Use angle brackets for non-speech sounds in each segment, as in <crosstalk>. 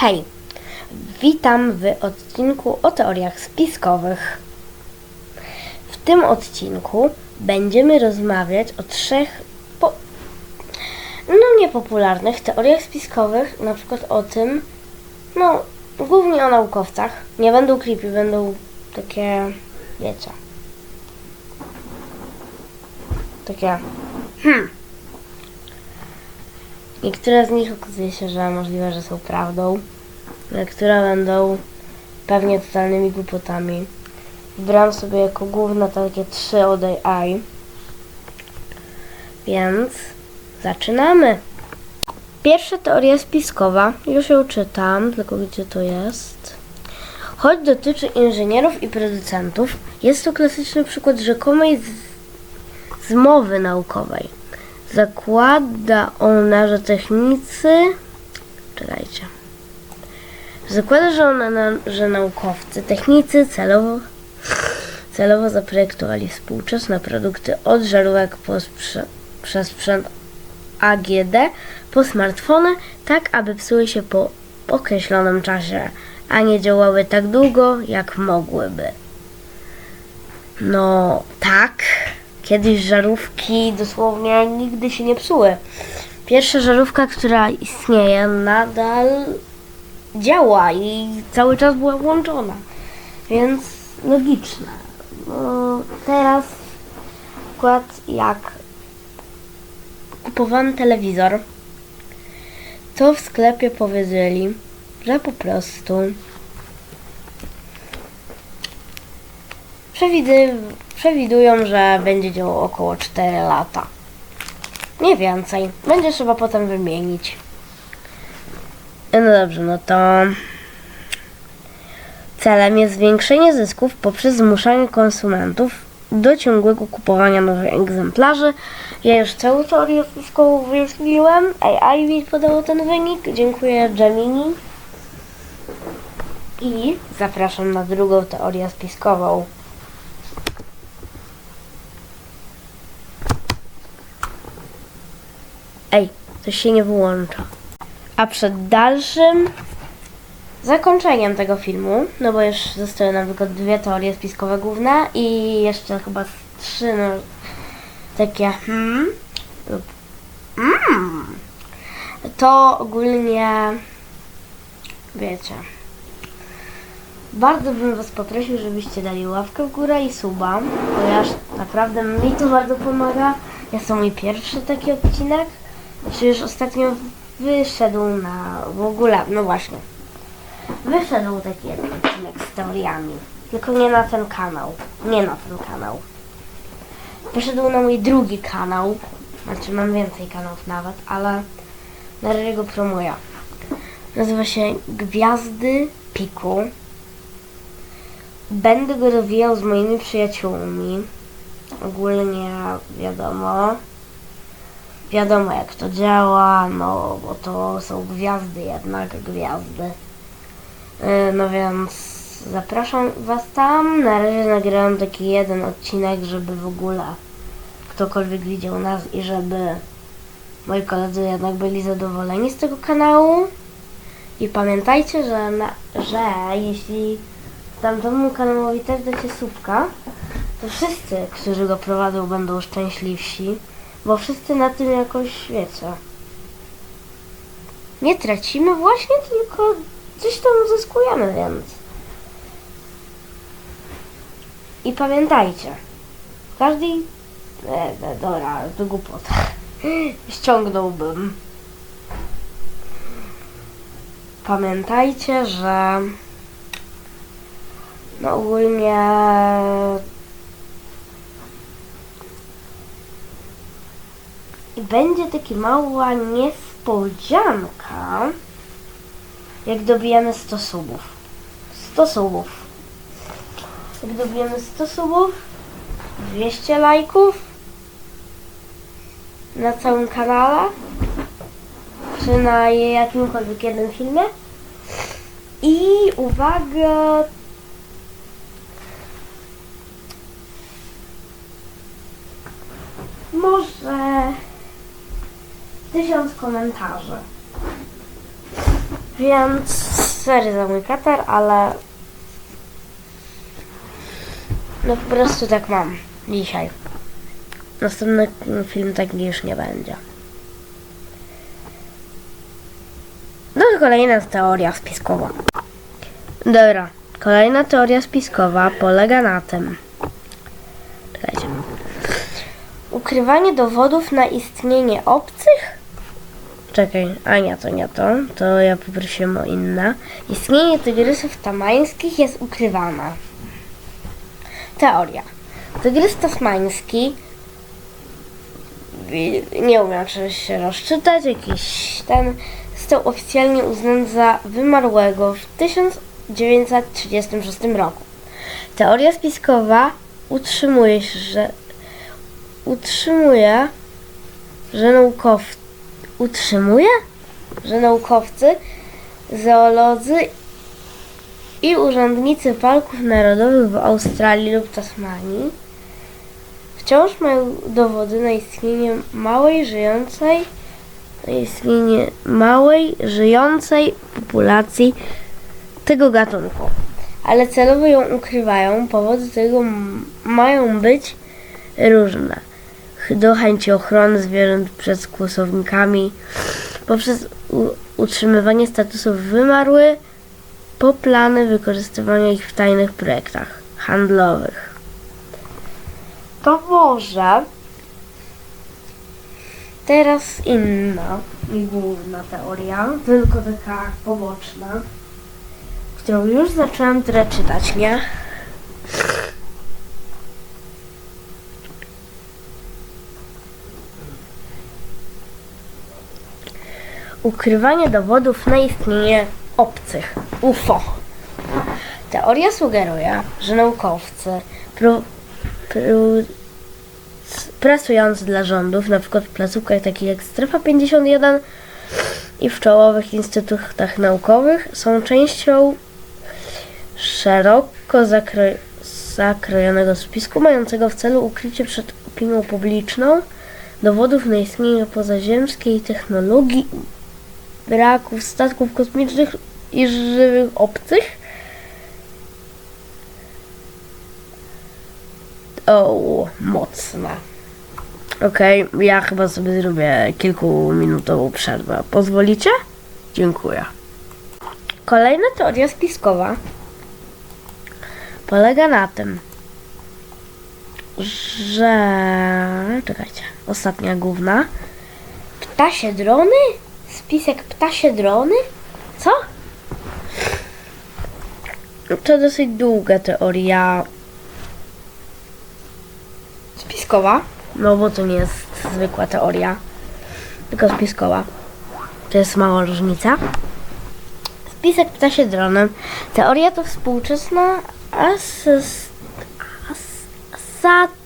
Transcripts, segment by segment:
Hej, witam w odcinku o teoriach spiskowych. W tym odcinku będziemy rozmawiać o trzech po... no niepopularnych teoriach spiskowych, na przykład o tym, no głównie o naukowcach. Nie będą creepy, będą takie, wiecie, takie, hmm. Niektóre z nich okazuje się, że możliwe, że są prawdą. Niektóre będą pewnie totalnymi głupotami. Wybrałam sobie jako główne takie trzy od AI. Więc zaczynamy. Pierwsza teoria spiskowa, już ją czytam, tylko gdzie to jest? Choć dotyczy inżynierów i producentów, jest to klasyczny przykład rzekomej zmowy naukowej. Zakłada ona, że technicy. Czekajcie. Zakłada, że, ona, na, że naukowcy, technicy celowo, celowo zaprojektowali współczesne produkty od żarówek po sprze- przez sprzęt AGD po smartfony, tak aby psuły się po określonym czasie, a nie działały tak długo, jak mogłyby. No tak, kiedyś żarówki dosłownie nigdy się nie psuły. Pierwsza żarówka, która istnieje, nadal działa i cały czas była włączona. Więc logiczne. No, teraz przykład jak kupowałem telewizor, to w sklepie powiedzieli, że po prostu Przewidy, przewidują, że będzie działał około 4 lata. Nie więcej. Będzie trzeba potem wymienić. No dobrze, no to celem jest zwiększenie zysków poprzez zmuszanie konsumentów do ciągłego kupowania nowych egzemplarzy. Ja już całą teorię spiskową wyjaśniłem. AI mi podało ten wynik. Dziękuję Gemini. I zapraszam na drugą teorię spiskową. Coś się nie wyłącza. A przed dalszym zakończeniem tego filmu, no bo już zostały nam tylko dwie teorie spiskowe główne i jeszcze chyba trzy, no takie hmm lub mm, to ogólnie wiecie. Bardzo bym Was poprosił, żebyście dali łapkę w górę i suba, ponieważ naprawdę mi to bardzo pomaga. Jest to mój pierwszy taki odcinek. Już ostatnio wyszedł na w ogóle, no właśnie. Wyszedł taki jeden odcinek z teoriami. Tylko nie na ten kanał. Nie na ten kanał. Wyszedł na mój drugi kanał. Znaczy mam więcej kanałów nawet, ale na razie go promuję. Nazywa się Gwiazdy Piku. Będę go rozwijał z moimi przyjaciółmi. Ogólnie wiadomo. Wiadomo jak to działa, no bo to są gwiazdy jednak, gwiazdy. Yy, No więc zapraszam Was tam. Na razie nagrałem taki jeden odcinek, żeby w ogóle ktokolwiek widział nas i żeby moi koledzy jednak byli zadowoleni z tego kanału. I pamiętajcie, że, na, że jeśli tamtemu kanałowi też dacie słupka, to wszyscy, którzy go prowadzą, będą szczęśliwsi, bo wszyscy na tym jakoś wiecie. Nie tracimy właśnie, tylko coś tam uzyskujemy, więc. I pamiętajcie, każdy. E, e, dobra, to głupota. <laughs> Ściągnąłbym. Pamiętajcie, że no ogólnie będzie taka mała niespodzianka, jak dobijemy 100 subów. 100 subów. Jak dobijemy 100 subów, 200 lajków na całym kanale, czy na jakimkolwiek jednym filmie. I uwaga, może tysiąc komentarzy. Więc sorry za mój katar, ale no po prostu tak mam dzisiaj. Następny film taki już nie będzie. No to kolejna teoria spiskowa. Dobra, kolejna teoria spiskowa polega na tym. Czekajcie. Ukrywanie dowodów na istnienie obcych? Czekaj, a nie, to nie to. To ja poprosiłem o inne. Istnienie tygrysów tamańskich jest ukrywane. Teoria. Tygrys tasmański nie umiem czegoś się rozczytać, jakiś ten został oficjalnie uznany za wymarłego w 1936 roku. Teoria spiskowa utrzymuje, że utrzymuje, że naukowcy utrzymuje, że naukowcy, zoolodzy i urzędnicy parków narodowych w Australii lub Tasmanii wciąż mają dowody na istnienie małej żyjącej na istnienie małej żyjącej populacji tego gatunku. Ale celowo ją ukrywają. Powody tego mają być różne. Do chęci ochrony zwierząt przed kłusownikami, poprzez utrzymywanie statusów wymarły, po plany wykorzystywania ich w tajnych projektach handlowych. To może teraz inna i główna teoria, tylko taka poboczna, którą już zaczęłam trochę czytać, nie? Ukrywanie dowodów na istnienie obcych UFO. Teoria sugeruje, że naukowcy pracujący dla rządów, na przykład w placówkach takich jak Strefa 51 i w czołowych instytutach naukowych, są częścią szeroko zakro- zakrojonego spisku mającego w celu ukrycie przed opinią publiczną dowodów na istnienie pozaziemskiej technologii, braków statków kosmicznych i żywych obcych. O, mocne. Okej, ja chyba sobie zrobię kilkuminutową przerwę. Pozwolicie? Dziękuję. Kolejna teoria spiskowa polega na tym, że. Czekajcie, ostatnia główna. Ptasie drony? Spisek ptasie drony? Co? To dosyć długa teoria spiskowa. No bo to nie jest zwykła teoria, tylko spiskowa. To jest mała różnica. Spisek ptasie dronem. Teoria to współczesna, as,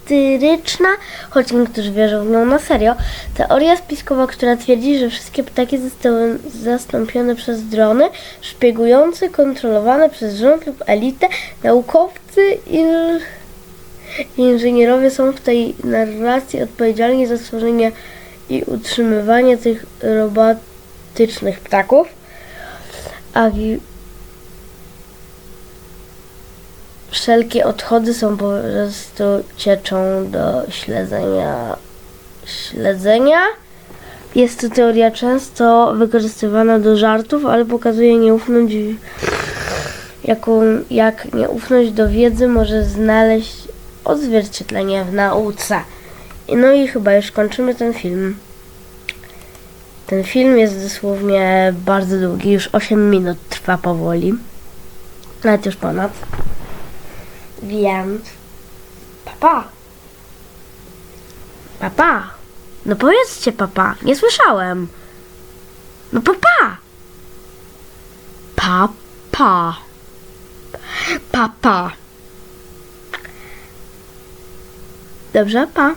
as, satyryczna, choć niektórzy wierzą w nią na serio. Teoria spiskowa, która twierdzi, że wszystkie ptaki zostały zastąpione przez drony szpiegujące, kontrolowane przez rząd lub elitę. Naukowcy i inżynierowie są w tej narracji odpowiedzialni za stworzenie i utrzymywanie tych robotycznych ptaków. A wszelkie odchody są po prostu cieczą do śledzenia. Śledzenia? Jest to teoria często wykorzystywana do żartów, ale pokazuje nieufność, jaką, jak nieufność do wiedzy może znaleźć odzwierciedlenie w nauce. No i chyba już kończymy ten film. Ten film jest dosłownie bardzo długi, już 8 minut trwa powoli. Nawet już ponad. Więc. Papa. Papa. No powiedzcie papa. Nie słyszałem. No papa. Papa. Papa. Dobrze, pa.